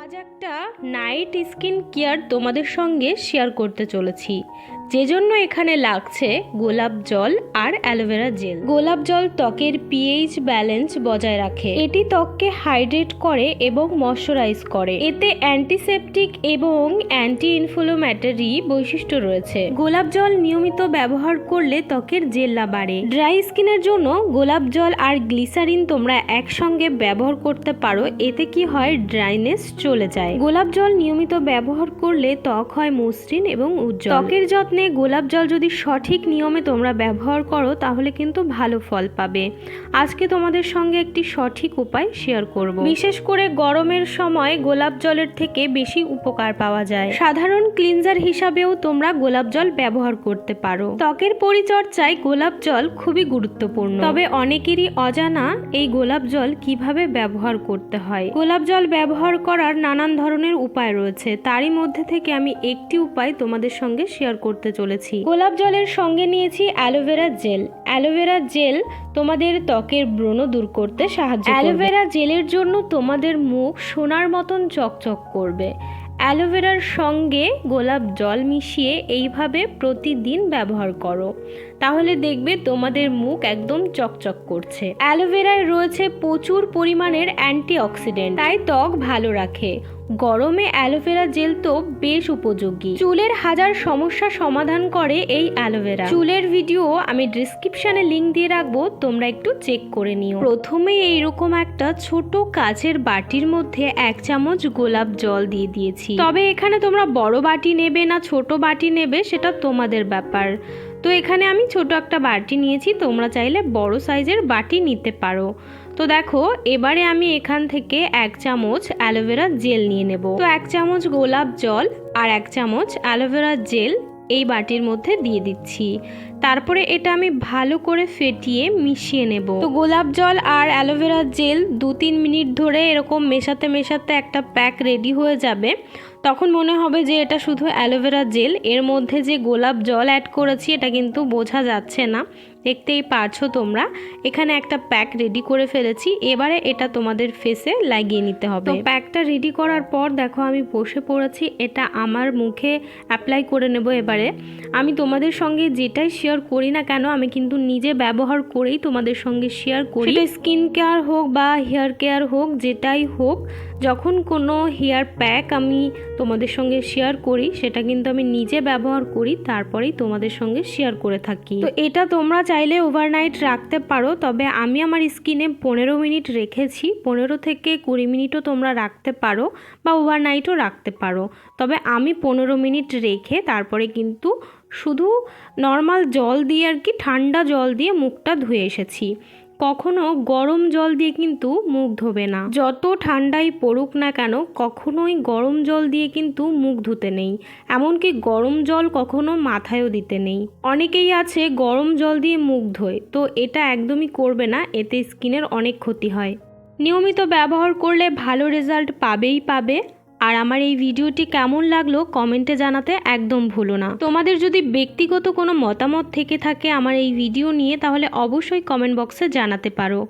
আজ একটা night skin care তোমাদের সঙ্গে শেয়ার করতে চলেছি। যে জন্য এখানে লাগছে গোলাপ জল আর অ্যালোভেরা জেল। গোলাপ জল ত্বকের পিএইচ ব্যালেন্স বজায় রাখে। এটি ত্বককে হাইড্রেট করে এবং ময়শ্চারাইজ করে। এতে অ্যান্টিসেপটিক এবং অ্যান্টি ইনফ্লোম্যাটারি বৈশিষ্ট্য রয়েছে। গোলাপ জল নিয়মিত ব্যবহার করলে ত্বকের জেল্লা বাড়ে। ড্রাই স্কিনের জন্য গোলাপ জল আর গ্লিসারিন তোমরা একসঙ্গে ব্যবহার করতে পারো। এতে কি হয়? ড্রাইনেস চলে যায়। গোলাপ জল নিয়মিত ব্যবহার করলে ত্বক হয় মসৃণ এবং উজ্জ্বল। ত্বকের যত্নে গোলাপ জল যদি সঠিক নিয়মে তোমরা ব্যবহার করো, তাহলে কিন্তু ভালো ফল পাবে। আজকে তোমাদের সঙ্গে একটি সঠিক উপায় শেয়ার করব। বিশেষ করে গরমের সময় গোলাপ জলের থেকে বেশি উপকার পাওয়া যায়। সাধারণ ক্লিনজার হিসাবেও তোমরা গোলাপ জল ব্যবহার করতে পারো। ত্বকের পরিচর্যায় গোলাপ জল খুবই গুরুত্বপূর্ণ। তবে অনেকেরই অজানা এই গোলাপ জল কীভাবে ব্যবহার করতে হয়। গোলাপ জল ব্যবহার করার নানান ধরনের উপায় রয়েছে। তারই মধ্যে থেকে আমি একটি উপায় তোমাদের সঙ্গে শেয়ার করতে চলেছি। গোলাপ জলের সঙ্গে নিয়েছি অ্যালোভেরা জেল অ্যালোভেরা জেল তোমাদের ত্বকের ব্রণ দূর করতে সাহায্য অ্যালোভেরা জেলের জন্য তোমাদের মুখ সোনার মতন চকচক করবে। অ্যালোভেরার সঙ্গে গোলাপ জল মিশিয়ে এইভাবে প্রতিদিন ব্যবহার করো। তাহলে দেখবে তোমাদের মুখ একদম চকচক করছে। অ্যালোভেরায় রয়েছে প্রচুর পরিমাণের অ্যান্টিঅক্সিডেন্ট তাই ত্বক ভালো রাখে। গরমে অ্যালোভেরা জেল তো বেশ উপযোগী। চুলের হাজার সমস্যা সমাধান করে এই অ্যালোভেরা। চুলের ভিডিও আমি ডিসক্রিপশনে লিংক দিয়ে রাখব, তোমরা একটু চেক করে নিও। প্রথমে এইরকম একটা ছোট কাচের বাটির মধ্যে এক চামচ গোলাপ জল দিয়ে দিয়েছি। তবে এখানে তোমরা বড় বাটি নেবে না ছোট বাটি নেবে, সেটা তোমাদের ব্যাপার। তো এখানে আমি ছোট একটা বাটি নিয়েছি, তোমরা চাইলে বড় সাইজের বাটি নিতে পারো। তো দেখো, এবারে আমি এখান থেকে এক চামচ অ্যালোভেরা জেল নিয়ে নেব। তো এক চামচ গোলাপ জল আর এক চামচ অ্যালোভেরা জেল এই বাটির মধ্যে দিয়ে দিচ্ছি। তারপরে এটা আমি ভালো করে ফেটিয়ে মিশিয়ে নেব। তো গোলাপ জল আর অ্যালোভেরা জেল দু তিন মিনিট ধরে এরকম মেশাতে মেশাতে একটা প্যাক রেডি হয়ে যাবে। তখন মনে হবে যে এটা শুধু অ্যালোভেরা জেল, এর মধ্যে যে গোলাপ জল অ্যাড করেছি এটা কিন্তু বোঝা যাচ্ছে না। দেখতেই পারছ তোমরা, এখানে একটা প্যাক রেডি করে ফেলেছি, এবারে এটা তোমাদের ফেসে লাগিয়ে নিতে হবে। প্যাকটা রেডি করার পর দেখো আমি বসে পড়েছি, এটা আমার মুখে অ্যাপ্লাই করে নেব এবারে। আমি তোমাদের সঙ্গে যেটাই শেয়ার করি না কেন আমি কিন্তু নিজে ব্যবহার করেই তোমাদের সঙ্গে শেয়ার করি। স্কিন কেয়ার হোক বা হেয়ার কেয়ার হোক যেটাই হোক যখন কোনো হেয়ার প্যাক আমি তোমাদের সঙ্গে শেয়ার করি সেটা কিন্তু আমি নিজে ব্যবহার করি তারপরেই তোমাদের সঙ্গে শেয়ার করে থাকি। তো এটা তোমরা চাইলে ওভারনাইট রাখতে পারো তবে আমি আমার স্কিনে পনেরো মিনিট রেখেছি পনেরো থেকে কুড়ি মিনিটও তোমরা রাখতে পারো বা ওভারনাইটও রাখতে পারো। তবে আমি পনেরো মিনিট রেখে তারপরে কিন্তু শুধু নর্মাল জল দিয়ে আর কি ঠান্ডা জল দিয়ে মুখটা ধুয়ে এসেছি। কখনো গরম জল দিয়ে কিন্তু মুখ ধোবে না। যত ঠান্ডাই পড়ুক না কেন, কখনোই গরম জল দিয়ে কিন্তু মুখ ধুতে নেই। এমনকি গরম জল কখনো মাথায়ও দিতে নেই। অনেকেই আছে গরম জল দিয়ে মুখ ধোয়, তো এটা একদমই করবে না, এতে স্কিনের অনেক ক্ষতি হয়। নিয়মিত ব্যবহার করলে ভালো রেজাল্ট পাবেই পাবে। আর আমার এই ভিডিওটি কেমন লাগল কমেন্টে জানাতে একদম ভুলো না। তোমাদের যদি ব্যক্তিগত কোনো মতামত থেকে থাকে আমার এই ভিডিও নিয়ে, তাহলে অবশ্যই কমেন্ট বক্সে জানাতে পারো।